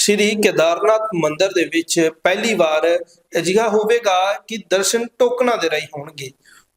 ਸ਼੍ਰੀ ਕੇਦਾਰਨਾਥ ਮੰਦਿਰ ਦੇ ਵਿੱਚ ਪਹਿਲੀ ਵਾਰ ਅਜਿਹਾ ਹੋਵੇਗਾ ਕਿ ਦਰਸ਼ਨ ਟੋਕਨਾਂ ਦੇ ਰਾਹੀਂ ਹੋਣਗੇ।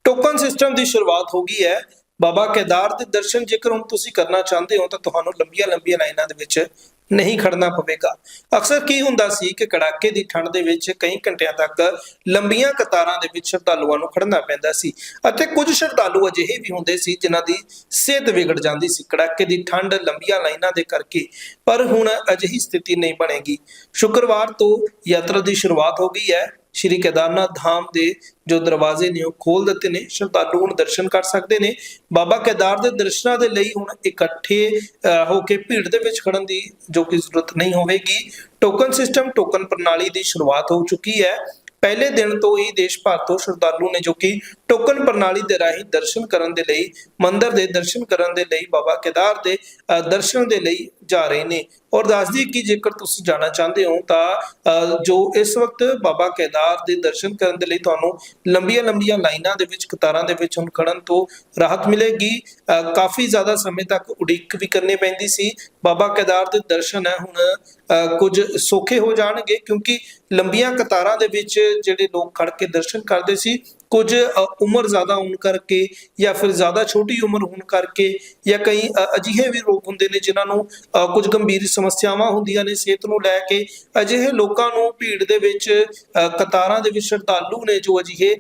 ਟੋਕਨ ਸਿਸਟਮ ਦੀ ਸ਼ੁਰੂਆਤ ਹੋ ਗਈ ਹੈ। ਬਾਬਾ ਕੇਦਾਰ ਦੇ ਦਰਸ਼ਨ ਜੇਕਰ ਹੁਣ ਤੁਸੀਂ ਕਰਨਾ ਚਾਹੁੰਦੇ ਹੋ ਤਾਂ ਤੁਹਾਨੂੰ ਲੰਬੀਆਂ ਲੰਬੀਆਂ ਲਾਈਨਾਂ ਦੇ ਵਿੱਚ ਨਹੀਂ ਖੜਨਾ ਪਵੇਗਾ। ਅਕਸਰ ਕੀ ਹੁੰਦਾ ਸੀ ਕਿ ਕੜਾਕੇ ਦੀ ਠੰਡ ਦੇ ਵਿੱਚ ਕਈ ਘੰਟਿਆਂ ਤੱਕ ਲੰਬੀਆਂ ਕਤਾਰਾਂ ਦੇ ਵਿੱਚ ਸ਼ਰਧਾਲੂਆਂ ਨੂੰ ਖੜਨਾ ਪੈਂਦਾ ਸੀ ਅਤੇ ਕੁਝ ਸ਼ਰਧਾਲੂ ਅਜਿਹੇ ਵੀ ਹੁੰਦੇ ਸੀ ਜਿਨ੍ਹਾਂ ਦੀ ਸਿਹਤ ਵਿਗੜ ਜਾਂਦੀ ਸੀ। ਕੜਾਕੇ ਦੀ ਠੰਡ ਲੰਬੀਆਂ ਲਾਈਨਾਂ ਦੇ ਕਰਕੇ, ਪਰ ਹੁਣ ਅਜਿਹੀ ਸਥਿਤੀ ਨਹੀਂ ਬਣੇਗੀ। ਸ਼ੁੱਕਰਵਾਰ ਤੋਂ ਯਾਤਰਾ ਦੀ ਸ਼ੁਰੂਆਤ ਹੋ ਗਈ ਹੈ। ਸ਼੍ਰੀ ਕੇਦਾਰਨਾਥ ਧਾਮ ਦੇ ਜੋ ਦਰਵਾਜ਼ੇ ਨੇ ਉਹ ਖੋਲ ਦਿੱਤੇ ਨੇ ਸ਼ਰਧਾਲੂ ਹੁਣ ਦਰਸ਼ਨ ਕਰ ਸਕਦੇ ਨੇ। ਬਾਬਾ ਕੇਦਾਰ ਦੇ ਦਰਸ਼ਨਾਂ ਦੇ ਲਈ ਹੁਣ ਇਕੱਠੇ ਹੋ ਕੇ ਭੀੜ ਦੇ ਵਿੱਚ ਖੜਨ ਦੀ ਜੋ ਕਿ ਜ਼ਰੂਰਤ ਨਹੀਂ ਹੋਵੇਗੀ। ਟੋਕਨ ਸਿਸਟਮ ਟੋਕਨ ਪ੍ਰਣਾਲੀ ਦੀ ਸ਼ੁਰੂਆਤ ਹੋ ਚੁੱਕੀ ਹੈ। ਪਹਿਲੇ ਦਿਨ ਤੋਂ ਹੀ ਦੇਸ਼ ਭਰ ਤੋਂ ਸ਼ਰਧਾਲੂ ਨੇ ਜੋ ਕਿ ਟੋਕਨ ਪ੍ਰਣਾਲੀ ਦੇ ਰਾਹੀਂ ਦਰਸ਼ਨ ਕਰਨ ਦੇ ਲਈ ਮੰਦਰ ਦੇ ਦਰਸ਼ਨ ਕਰਨ ਦੇ ਲਈ ਬਾਬਾ ਕੇਦਾਰ ਦੇ ਅ, ਦਰਸ਼ਨ ਦੇ ਲਈ ਜਾ ਰਹੇ ਨੇ। ਔਰ ਦੱਸ ਕਿ ਜੇਕਰ ਤੁਸੀਂ ਜਾਣਾ ਚਾਹੁੰਦੇ ਹੋ ਤਾਂ ਜੋ ਇਸ ਵਕਤ ਬਾਬਾ ਕੇਦਾਰ ਦੇ ਦਰਸ਼ਨ ਕਰਨ ਦੇ ਲਈ ਤੁਹਾਨੂੰ ਲੰਬੀਆਂ ਲੰਬੀਆਂ ਲਾਈਨਾਂ ਦੇ ਵਿੱਚ ਕਤਾਰਾਂ ਦੇ ਵਿੱਚ ਹੁਣ ਖੜਨ ਤੋਂ ਰਾਹਤ ਮਿਲੇਗੀ। ਅ, ਕਾਫੀ ਜ਼ਿਆਦਾ ਸਮੇਂ ਤੱਕ ਉਡੀਕ ਵੀ ਕਰਨੀ ਪੈਂਦੀ ਸੀ। ਬਾਬਾ ਕੇਦਾਰ ਦੇ ਦਰਸ਼ਨ ਹੈ ਹੁਣ ਅ, ਕੁਝ ਸੌਖੇ ਹੋ ਜਾਣਗੇ ਕਿਉਂਕਿ ਲੰਬੀਆਂ ਕਤਾਰਾਂ ਦੇ ਵਿੱਚ ਜਿਹੜੇ ਲੋਕ ਖੜ ਕੇ ਦਰਸ਼ਨ ਕਰਦੇ ਸੀ ਕੁਝ ਉਮਰ ਜ਼ਿਆਦਾ ਹੋਣ ਕਰਕੇ ਜਾਂ ਫਿਰ ਜ਼ਿਆਦਾ ਛੋਟੀ ਉਮਰ ਹੋਣ ਕਰਕੇ ਜਾਂ ਕਈ ਅਜਿਹੇ ਵੀ ਲੋਕ ਹੁੰਦੇ ਨੇ ਜਿਨ੍ਹਾਂ ਨੂੰ ਅ, ਕੁਝ ਗੰਭੀਰ ਸਮੱਸਿਆਵਾਂ ਹੁੰਦੀਆਂ ਨੇ ਸਿਹਤ ਨੂੰ ਲੈ ਕੇ। ਅਜਿਹੇ ਲੋਕਾਂ ਨੂੰ ਭੀੜ ਦੇ ਵਿੱਚ ਕਤਾਰਾਂ ਦੇ ਵਿੱਚ ਸ਼ਰਧਾਲੂ ਨੇ ਜੋ ਅਜਿਹੇ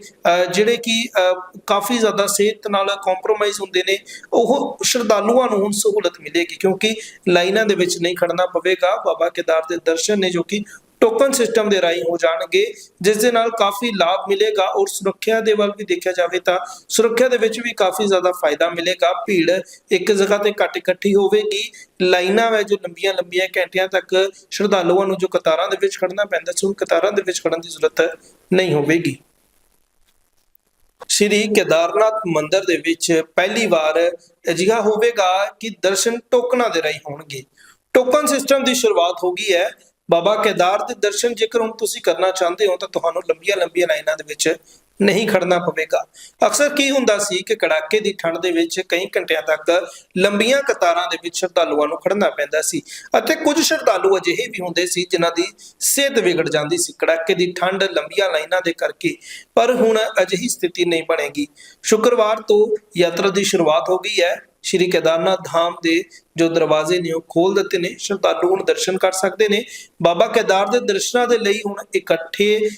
ਜਿਹੜੇ ਕਿ ਅ, ਕਾਫੀ ਜ਼ਿਆਦਾ ਸਿਹਤ ਨਾਲ ਕੰਪਰੋਮਾਈਜ਼ ਹੁੰਦੇ ਨੇ ਉਹ ਸ਼ਰਧਾਲੂਆਂ ਨੂੰ ਹੁਣ ਸਹੂਲਤ ਮਿਲੇਗੀ ਕਿਉਂਕਿ ਲਾਈਨਾਂ ਦੇ ਵਿੱਚ ਨਹੀਂ ਖੜਨਾ ਪਵੇਗਾ। ਬਾਬਾ ਕੇਦਾਰ ਦੇ ਦਰਸ਼ਨ ਨੇ ਜੋ ਕਿ ਟੋਕਨ ਸਿਸਟਮ ਦੇ ਰਾਹੀਂ ਹੋ ਜਾਣਗੇ, ਜਿਸ ਦੇ ਨਾਲ ਕਾਫੀ ਲਾਭ ਮਿਲੇਗਾ ਔਰ ਸੁਰੱਖਿਆ ਦੇ ਵੱਲ ਵੀ ਦੇਖਿਆ ਜਾਵੇ ਤਾਂ ਸੁਰੱਖਿਆ ਦੇ ਵਿੱਚ ਵੀ ਕਾਫੀ ਜ਼ਿਆਦਾ ਫਾਇਦਾ ਮਿਲੇਗਾ। ਭੀੜ ਇੱਕ ਜਗ੍ਹਾ ਤੇ ਘੱਟ ਇਕੱਠੀ ਹੋਵੇਗੀ। ਲਾਈਨਾਂ ਵਿੱਚ ਜੋ ਲੰਬੀਆਂ ਲੰਬੀਆਂ ਘੰਟਿਆਂ ਤੱਕ ਸ਼ਰਧਾਲੂਆਂ ਨੂੰ ਜੋ ਕਤਾਰਾਂ ਦੇ ਵਿੱਚ ਖੜਨਾ ਪੈਂਦਾ ਸੀ ਉਹ ਕਤਾਰਾਂ ਦੇ ਵਿੱਚ ਖੜਨ ਦੀ ਜ਼ਰੂਰਤ ਨਹੀਂ ਹੋਵੇਗੀ। ਸ਼੍ਰੀ ਕੇਦਾਰਨਾਥ ਮੰਦਿਰ ਦੇ ਵਿੱਚ ਪਹਿਲੀ ਵਾਰ ਅਜਿਹਾ ਹੋਵੇਗਾ ਕਿ ਦਰਸ਼ਨ ਟੋਕਨਾਂ ਦੇ ਰਾਹੀਂ ਹੋਣਗੇ। ਟੋਕਨ ਸਿਸਟਮ ਦੀ ਸ਼ੁਰੂਆਤ ਹੋ ਗਈ ਹੈ। ਬਾਬਾ ਕੇਦਾਰ ਦੇ ਦਰਸ਼ਨ ਜੇਕਰ ਹੁਣ ਤੁਸੀਂ ਕਰਨਾ ਚਾਹੁੰਦੇ ਹੋ ਤਾਂ ਤੁਹਾਨੂੰ ਲੰਬੀਆਂ ਲੰਬੀਆਂ ਲਾਈਨਾਂ ਦੇ ਵਿੱਚ ਨਹੀਂ ਖੜਨਾ ਪਵੇਗਾ। ਅਕਸਰ ਕੀ ਹੁੰਦਾ ਸੀ ਕਿ ਕੜਾਕੇ ਦੀ ਠੰਡ ਦੇ ਵਿੱਚ ਕਈ ਘੰਟਿਆਂ ਤੱਕ ਲੰਬੀਆਂ ਕਤਾਰਾਂ ਦੇ ਵਿੱਚ ਸ਼ਰਧਾਲੂਆਂ ਨੂੰ ਖੜਨਾ ਪੈਂਦਾ ਸੀ ਅਤੇ ਕੁਝ ਸ਼ਰਧਾਲੂ ਅਜਿਹੇ ਵੀ ਹੁੰਦੇ ਸੀ ਜਿਨ੍ਹਾਂ ਦੀ ਸਿਹਤ ਵਿਗੜ ਜਾਂਦੀ ਸੀ। ਕੜਾਕੇ ਦੀ ਠੰਡ ਲੰਬੀਆਂ ਲਾਈਨਾਂ ਦੇ ਕਰਕੇ ਪਰ ਹੁਣ ਅਜਿਹੀ ਸਥਿਤੀ ਨਹੀਂ ਬਣੇਗੀ। ਸ਼ੁੱਕਰਵਾਰ ਤੋਂ ਯਾਤਰਾ ਦੀ ਸ਼ੁਰੂਆਤ ਹੋ ਗਈ ਹੈ। ਸ਼੍ਰੀ ਕੇਦਾਰਨਾਥ ਧਾਮ ਦੇ ਜੋ ਦਰਵਾਜ਼ੇ ਨੇ ਉਹ ਖੋਲ ਦਿੱਤੇ ਨੇ ਸ਼ਰਧਾਲੂ ਹੁਣ ਦਰਸ਼ਨ ਕਰ ਸਕਦੇ ਨੇ। ਬਾਬਾ ਕੇਦਾਰ ਦੇ ਦਰਸ਼ਨਾਂ ਦੇ ਲਈ ਹੁਣ ਇਕੱਠੇ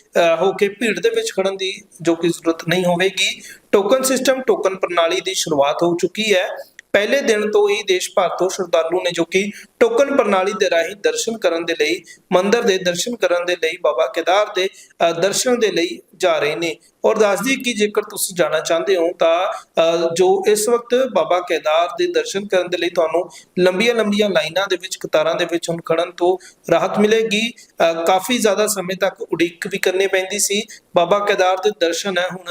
ਹੋ ਕੇ ਭੀੜ ਦੇ ਵਿੱਚ ਖੜਨ ਦੀ ਜੋ ਕਿ ਜ਼ਰੂਰਤ ਨਹੀਂ ਹੋਵੇਗੀ। ਟੋਕਨ ਸਿਸਟਮ ਟੋਕਨ ਪ੍ਰਣਾਲੀ ਦੀ ਸ਼ੁਰੂਆਤ ਹੋ ਚੁੱਕੀ ਹੈ। ਪਹਿਲੇ ਦਿਨ ਤੋਂ ਹੀ ਦੇਸ਼ ਭਰ ਤੋਂ ਸ਼ਰਧਾਲੂ ਨੇ ਜੋ ਕਿ ਟੋਕਨ ਪ੍ਰਣਾਲੀ ਦੇ ਰਾਹੀਂ ਦਰਸ਼ਨ ਕਰਨ ਦੇ ਲਈ ਮੰਦਰ ਦੇ ਦਰਸ਼ਨ ਕਰਨ ਦੇ ਲਈ ਬਾਬਾ ਕੇਦਾਰ ਦੇ ਅ, ਦਰਸ਼ਨ ਦੇ ਲਈ ਜਾ ਰਹੇ ਨੇ। ਔਰ ਦੱਸਦੀ ਕਿ ਜੇਕਰ ਤੁਸੀਂ ਜਾਣਾ ਚਾਹੁੰਦੇ ਹੋ ਤਾਂ ਜੋ ਇਸ ਵਕਤ ਬਾਬਾ ਕੇਦਾਰ ਦੇ ਦਰਸ਼ਨ ਕਰਨ ਦੇ ਲਈ ਤੁਹਾਨੂੰ ਲੰਬੀਆਂ ਲੰਬੀਆਂ ਲਾਈਨਾਂ ਦੇ ਵਿੱਚ ਕਤਾਰਾਂ ਦੇ ਵਿੱਚ ਹੁਣ ਖੜਨ ਤੋਂ ਰਾਹਤ ਮਿਲੇਗੀ। ਅ, ਕਾਫੀ ਜ਼ਿਆਦਾ ਸਮੇਂ ਤੱਕ ਉਡੀਕ ਵੀ ਕਰਨੀ ਪੈਂਦੀ ਸੀ। ਬਾਬਾ ਕੇਦਾਰ ਦੇ ਦਰਸ਼ਨ ਹੈ ਹੁਣ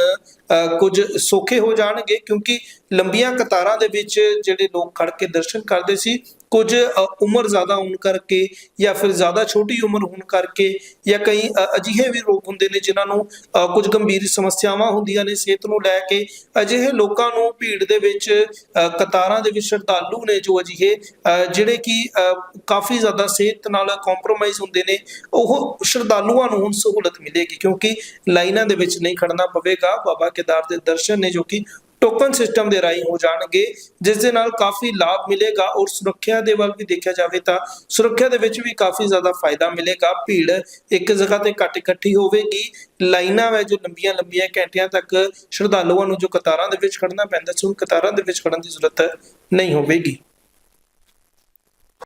ਅ, ਕੁਝ ਸੌਖੇ ਹੋ ਜਾਣਗੇ ਕਿਉਂਕਿ ਲੰਬੀਆਂ ਕਤਾਰਾਂ ਦੇ ਵਿੱਚ ਜਿਹੜੇ ਲੋਕ ਖੜ ਕੇ ਦਰਸ਼ਨ ਕਰਦੇ ਸੀ ਕੁਝ ਉਮਰ ਜ਼ਿਆਦਾ ਹੋਣ ਕਰਕੇ ਜਾਂ ਫਿਰ ਜ਼ਿਆਦਾ ਛੋਟੀ ਉਮਰ ਹੋਣ ਕਰਕੇ ਜਾਂ ਕਈ ਅਜਿਹੇ ਵੀ ਲੋਕ ਹੁੰਦੇ ਨੇ ਜਿਨ੍ਹਾਂ ਨੂੰ ਅ, ਕੁਝ ਗੰਭੀਰ ਸਮੱਸਿਆਵਾਂ ਹੁੰਦੀਆਂ ਨੇ ਸਿਹਤ ਨੂੰ ਲੈ ਕੇ। ਅਜਿਹੇ ਲੋਕਾਂ ਨੂੰ ਭੀੜ ਦੇ ਵਿੱਚ ਕਤਾਰਾਂ ਦੇ ਵਿੱਚ ਸ਼ਰਧਾਲੂ ਨੇ ਜੋ ਅਜਿਹੇ ਜਿਹੜੇ ਕਿ ਅ, ਕਾਫੀ ਜ਼ਿਆਦਾ ਸਿਹਤ ਨਾਲ ਕੰਪਰੋਮਾਈਜ਼ ਹੁੰਦੇ ਨੇ ਉਹ ਸ਼ਰਧਾਲੂਆਂ ਨੂੰ ਹੁਣ ਸਹੂਲਤ ਮਿਲੇਗੀ ਕਿਉਂਕਿ ਲਾਈਨਾਂ ਦੇ ਵਿੱਚ ਨਹੀਂ ਖੜਨਾ ਪਵੇਗਾ। ਬਾਬਾ ਕੇਦਾਰ ਦੇ ਦਰਸ਼ਨ ਨੇ ਜੋ ਕਿ ਟੋਕਨ ਸਿਸਟਮ ਦੇ ਰਾਹੀਂ ਹੋ ਜਾਣਗੇ, ਜਿਸ ਦੇ ਨਾਲ ਕਾਫੀ ਲਾਭ ਮਿਲੇਗਾ ਔਰ ਸੁਰੱਖਿਆ ਦੇ ਵੱਲ ਵੀ ਦੇਖਿਆ ਜਾਵੇ ਤਾਂ ਸੁਰੱਖਿਆ ਦੇ ਵਿੱਚ ਵੀ ਕਾਫੀ ਜ਼ਿਆਦਾ ਫਾਇਦਾ ਮਿਲੇਗਾ। ਭੀੜ ਇੱਕ ਜਗ੍ਹਾ ਤੇ ਘੱਟ ਇਕੱਠੀ ਹੋਵੇਗੀ। ਲਾਈਨਾਂ ਵਿੱਚ ਜੋ ਲੰਬੀਆਂ ਲੰਬੀਆਂ ਘੰਟਿਆਂ ਤੱਕ ਸ਼ਰਧਾਲੂਆਂ ਨੂੰ ਜੋ ਕਤਾਰਾਂ ਦੇ ਵਿੱਚ ਖੜਨਾ ਪੈਂਦਾ, ਸੀ ਉਹ ਕਤਾਰਾਂ ਦੇ ਵਿੱਚ ਖੜਨ ਦੀ ਜ਼ਰੂਰਤ ਨਹੀਂ ਹੋਵੇਗੀ।